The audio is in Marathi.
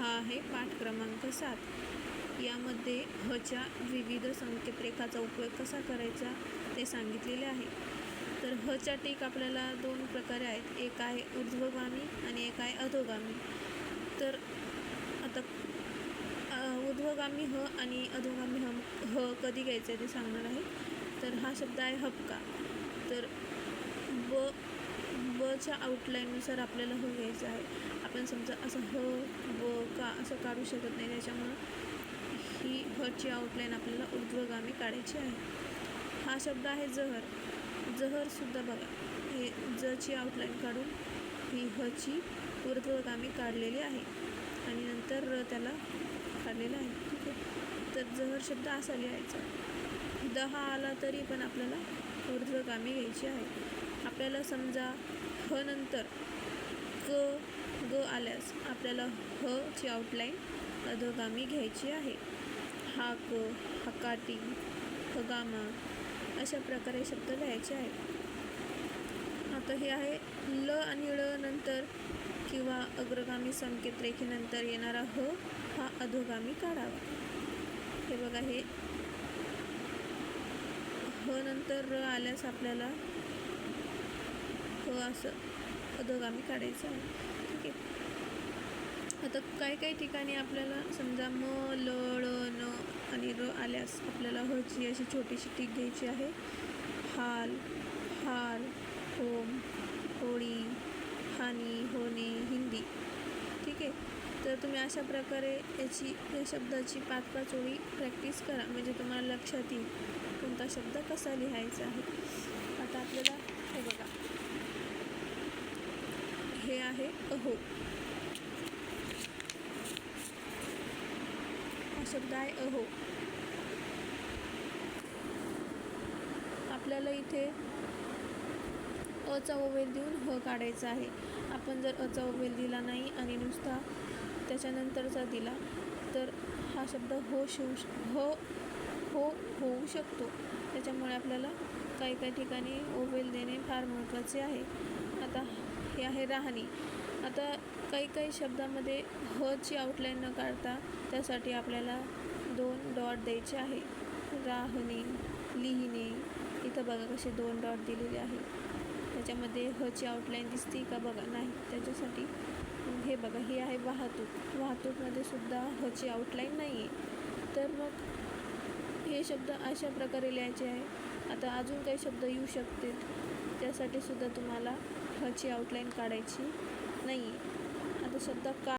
हा आहे पाठ क्रमांक सात. यामध्ये हच्या विविध संकेतरेखाचा उपयोग कसा करायचा ते सांगितलेले आहे. तर हच्या टीक आपल्याला दोन प्रकारे आहेत. एक आहे ऊर्ध्वगामी आणि एक आहे अधोगामी. तर आता ऊर्ध्वगामी ह आणि अधोगामी ह ह कधी घ्यायचं आहे ते सांगणार आहे. तर हा शब्द आहे हपका. तर ब वच्या आउटलाईननुसार आपल्याला ह घ्यायचं आहे. आपण समजा असं ह ब का असं काढू शकत नाही. त्याच्यामुळं ही हची आउटलाईन आपल्याला ऊर्ध्वगामी काढायची आहे. हा शब्द आहे जहर. जहरसुद्धा बघा हे जची आउटलाईन काढून ही हची ऊर्ध्वगामी काढलेली आहे. आणि नंतर र त्याला काढलेलं आहे. ठीक आहे? तर जहर शब्द असा लिहायचा. दहा आला तरी पण आपल्याला ऊर्ध्वगामी घ्यायची आहे. आपल्याला समजा ह नंतर क ग आल्यास आपल्याला ह ची आउटलाईन अधोगामी घ्यायची आहे. हा क हकाटी हगामा अशा प्रकारे शब्द लिहायचे आहेत. आता हे आहे ल आणि ळ नंतर किंवा अग्रगामी संकेत रेखेनंतर येणारा ह हा अधोगामी काढावा. हे बघा हे ह नंतर र आल्यास आपल्याला ह असं. अधोगामी काढायचं. आहे ठीक आहे. आता काही काही ठिकाणी आपल्याला समजा म ल ळ न आणि र आल्यास आपल्याला हची अशी छोटीशी टीक घ्यायची आहे. हाल हाल होम होळी हानी होणे हिंदी. ठीक आहे. तर तुम्ही अशा प्रकारे याची या शब्दाची पाच पाच ओळी प्रॅक्टिस करा. म्हणजे तुम्हाला लक्षात येईल कोणता शब्द कसा लिहायचा आहे. आता आपल्याला हे आहे. अहो. हा शब्द आहे अहो. आपल्याला इथे अचा ओवेल देऊन ह काढायचा आहे. आपण जर अचा ओवेल दिला नाही आणि नुसता त्याच्यानंतरचा दिला तर हा शब्द हो शिवू ह हो हो होऊ शकतो. त्याच्यामुळे आपल्याला काही काही ठिकाणी ओवेल देणे फार महत्त्वाचे आहे. आता हे आहे राहणी. आता काही काही शब्दामध्ये हची आउटलाईन न काढता त्यासाठी आपल्याला दोन डॉट द्यायचे आहे. राहणे लिहिणे इथं बघा कसे दोन डॉट दिलेले आहे. त्याच्यामध्ये हची आउटलाईन दिसते का बघा? नाही त्याच्यासाठी हे बघा हे आहे वाहतूक. वाहतूकमध्ये सुद्धा हची आउटलाईन नाही आहे तर मग हे शब्द अशा प्रकारे लिहायचे आहे. आता अजून काही शब्द येऊ शकते त्यासाठी सुद्धा तुम्हाला हची आउटलाईन काढायची नाही आहे आता सध्या का